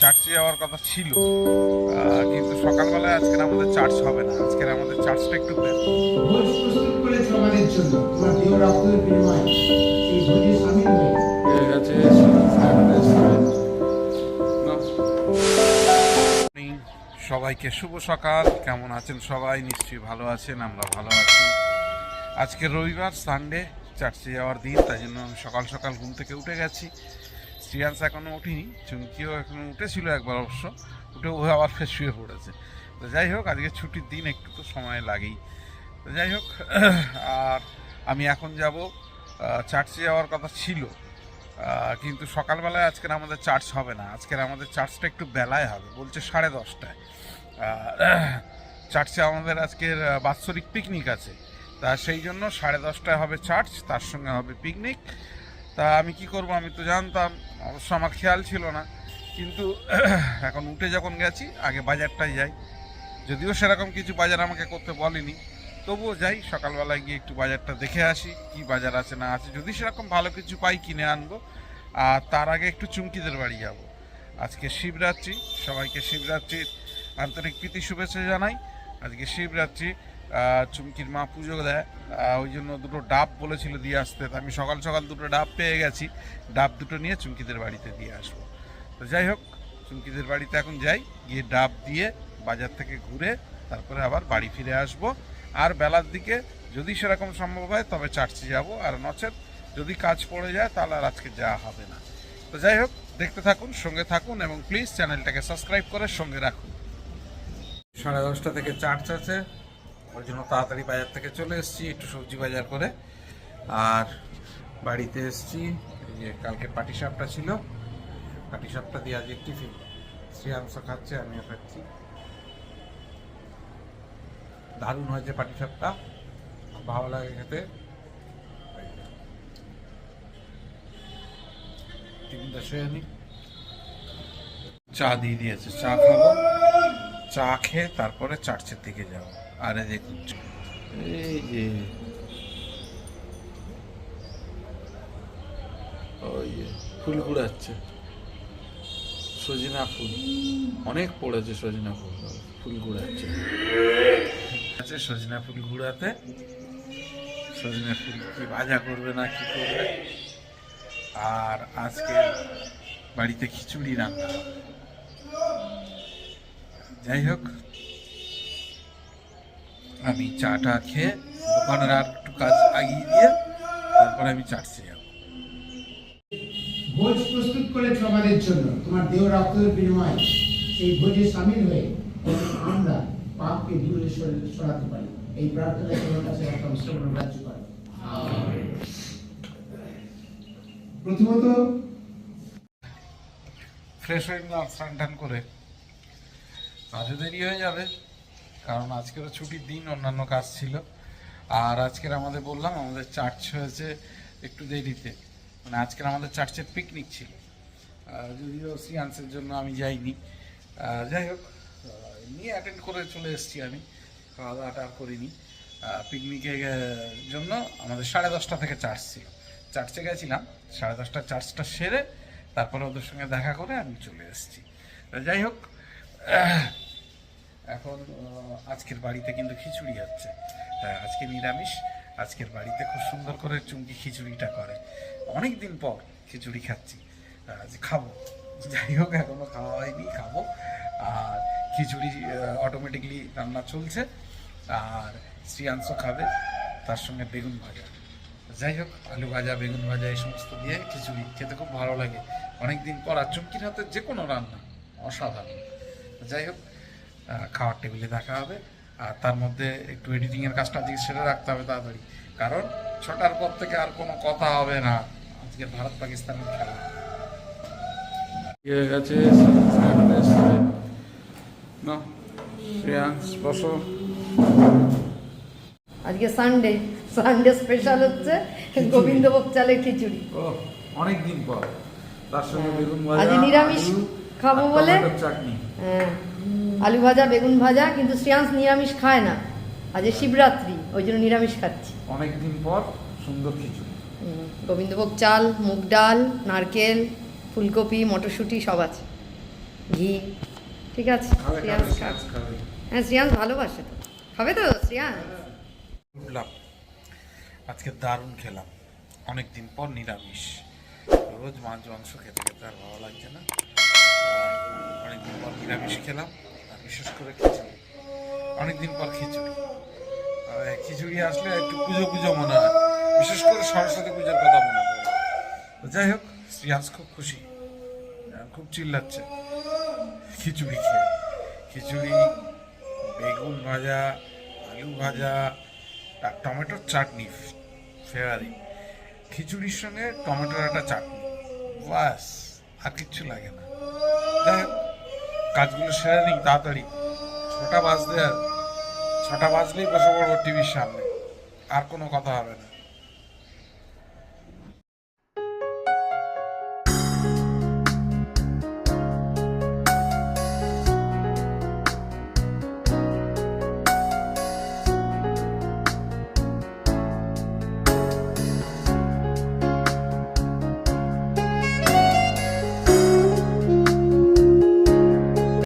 চার্চে যাওয়ার কথা ছিল। কিন্তু সকালবেলায় আজকের আমাদের চার্চ হবে না। আজকের আমাদের চার্চটা একটু সবাইকে শুভ সকাল। কেমন আছেন সবাই? নিশ্চয়ই ভালো আছেন আমরা ভালো আছি। আজকে রবিবার সানডে চার্চে যাওয়ার দিন তাই জন্য আমি সকাল সকাল ঘুম থেকে উঠে গেছি। শ্রিয়াংস এখনও উঠিনি, চুমকিও এখনও উঠেছিল একবার অবশ্য উঠে ও আবার ফের শুয়ে পড়েছে। তো যাই হোক, আজকে ছুটির দিন, একটু তো সময় লাগেই। তো যাই হোক, আর আমি এখন যাব চার্চে যাওয়ার কথা ছিল কিন্তু সকালবেলায় আজকের আমাদের চার্চ হবে না। আজকের আমাদের চার্চটা একটু বেলায় হবে, বলছে সাড়ে দশটায়। চার্চে আমাদের আজকের বাৎসরিক পিকনিক আছে। তা সেই জন্য সাড়ে দশটায় হবে চার্চ তার সঙ্গে হবে পিকনিক তা আমি কি করব, আমি তো জানতাম, অবশ্য আমার খেয়াল ছিল না। কিন্তু এখন উঠে যখন গেছি, আগে বাজারটায় যাই। যদিও সেরকম কিছু বাজার আমাকে করতে বলেনি। তবুও যাই, সকালবেলায় গিয়ে একটু বাজারটা দেখে আসি, কি বাজার আছে না আছে। যদি সেরকম ভালো কিছু পাই কিনে আনব, আর তার আগে একটু চুমকিদের বাড়ি যাব। আজকে শিবরাত্রি, সবাইকে শিবরাত্রির আন্তরিক প্রীতি শুভেচ্ছা জানাই। আজকে শিবরাত্রি চুমকির মা পুজো দেয়। ওই জন্য দুটো ডাব বলেছিল দিয়ে আসতে। আমি সকাল সকাল দুটো ডাব পেয়ে গেছি। ডাব দুটো নিয়ে চুমকিদের বাড়িতে দিয়ে আসব। তো যাই হোক, চুমকিদের বাড়িতে এখন যাই। গিয়ে ডাব দিয়ে বাজার থেকে ঘুরে তারপরে আবার বাড়ি ফিরে আসব। আর বেলার দিকে যদি সেরকম সম্ভব হয়, তবে চার্চে যাব। আর নচেত যদি কাজ পড়ে যায়, তাহলে আর আজকে যাওয়া হবে না। তো যাই হোক, দেখতে থাকুন, সঙ্গে থাকুন এবং প্লিজ চ্যানেলটাকে সাবস্ক্রাইব করে সঙ্গে রাখুন। সাড়ে দশটা থেকে চার্চ আছে। ওই জন্য তাড়াতাড়ি বাজার থেকে চলে এসেছি, একটু সবজি বাজার করে। আর বাড়িতে এসেছি যে কালকে পাটি সাপটা ছিল, পাটি সাপটা দিয়ে আজকে টিফিন শ্রেয়াংশ খাচ্ছে, আমিও খাচ্ছি। দারুণ হয়েছে পাটি সাপটা ভালো লাগে খেতে। চা দিয়ে দিয়েছে, চা খাব। চা খেয়ে তারপরে চার্চের দিকে যাব। আরে দেখুন। এই যে। ওই ফুল কুড়াচ্ছে। সজিনা ফুল। অনেক পড়েছে সজিনা ফুল ফুল কুড়াচ্ছে। আছে সজিনা ফুল গুড়াতে সজিনা ফুল কি ভাজা করবে না, কি করবে? আর আজকে বাড়িতে খিচুড়ি রান্না যাই হোক আমি চাটা খেয়ে দোকানের আর একটু কাজ আগিয়ে দিয়ে তারপরে আমি চার্চে যাব ভোজ প্রস্তুত করেছে আমাদের জন্য। তোমার দেহ রক্তের বিনিময়ে সেই ভোজে সামিল হয়ে আমরা পাপকে দূরে সরাতে পারি। এই প্রার্থনা তোমার কাছে একটা শ্রবণ রাজ্য করে। প্রথমত ফ্রেশ হয়ে নিলাম স্নান টান করে কাজে দেরি হয়ে যাবে। কারণ আজকেরও ছুটির দিন, অন্যান্য কাজ ছিল। আর আজকের আমাদের বললাম, আমাদের চার্চ হয়েছে একটু দেরিতে। মানে আজকের আমাদের চার্চের পিকনিক ছিল। যদিও সিয়ান্সের জন্য আমি যাইনি। যাই হোক এমনি অ্যাটেন্ড করে চলে এসেছি আমি। খাওয়া দাওয়াটা আর করিনি। পিকনিকের জন্য আমাদের সাড়ে দশটা থেকে চার্চ ছিল। চার্চে গেছিলাম, সাড়ে দশটা চার্চটা সেরে তারপরে ওদের সঙ্গে দেখা করে আমি চলে এসেছি। যাই হোক এখন আজকের বাড়িতে কিন্তু খিচুড়ি হচ্ছে। হ্যাঁ, আজকে নিরামিষ আজকের বাড়িতে খুব সুন্দর করে চুমকি খিচুড়িটা করে। অনেক দিন পর খিচুড়ি খাচ্ছি। খাব। যাই হোক এখনও খাওয়া হয়নি খাব। আর খিচুড়ি অটোমেটিকলি রান্না চলছে। আর শ্রিয়াংশ খাবে তার সঙ্গে বেগুন ভাজা। যাই হোক আলু ভাজা বেগুন ভাজা এই সমস্ত দিয়ে খিচুড়ি খেতে খুব ভালো লাগে। অনেক দিন পর আর চুমকির হাতে যে কোনো রান্না অসাধারণ। যাই হোক খাওয়ার টেবিলে দেখা হবে। আর তার মধ্যে একটু এডিটিংয়ের কাজটা আজকে সেরে রাখতে হবে তাড়াতাড়ি। কারণ ছটার পর থেকে আর কোনো কথা হবে না। আজকে ভারত পাকিস্তানের খেলা। হয়ে গেছে শ্রেয়াংশ বসো আজকে সানডে সানডে স্পেশাল হচ্ছে গোবিন্দভোগ চালের খিচুড়ি। ও অনেক দিন পর। তার সঙ্গে বেগুন ভাজা আজ নিরামিষ খাব বলে? চাটনি। হ্যাঁ। আলু ভাজা বেগুন ভাজা কিন্তু শ্রেয়াংশ নিরামিষ খায় না। আজ শিবরাত্রি ওই জন্য নিরামিষ খাচ্ছি। অনেক দিন পর সুন্দর খিচুড়ি। গোবিন্দভোগ চাল মুগ ডাল নারকেল ফুলকপি মটরশুঁটি সব আছে। ঘি ঠিক আছে? শ্রেয়াংস শ্রেয়াংস হ্যাঁ শ্রেয়াংস ভালোবাসে তো। খাবে তো শ্রেয়াংস উঠলাম আজকে দারুণ খেলাম। অনেক দিন পর নিরামিষ। রোজ মাছ মাংস খেতে খেতে আর ভালো লাগছে না। অনেকদিন পর নিরামিষ খেলাম। বিশেষ করে খিচুড়ি। অনেক দিন পর খিচুড়ি। খিচুড়ি আসলে একটু পুজো পুজো মনে হয়। বিশেষ করে সরস্বতী পুজোর কথা মনে পড়ে। যাই হোক শ্রিয়াস খুব খুশি। খুব চিল্লাচ্ছে। খিচুড়ি খেয়ে। খিচুড়ি বেগুন ভাজা আলু ভাজা আর টমেটোর চাটনি ফেভারি খিচুড়ির সঙ্গে টমেটোর একটা চাটনি। বাস আর কিচ্ছু লাগে না। যাই হোক, কাজগুলো সেরে নিই তাড়াতাড়ি। ছটা বাজতে আর ছটা বাজলেই বসে পড়ব টিভির সামনে। আর কোনো কথা হবে না।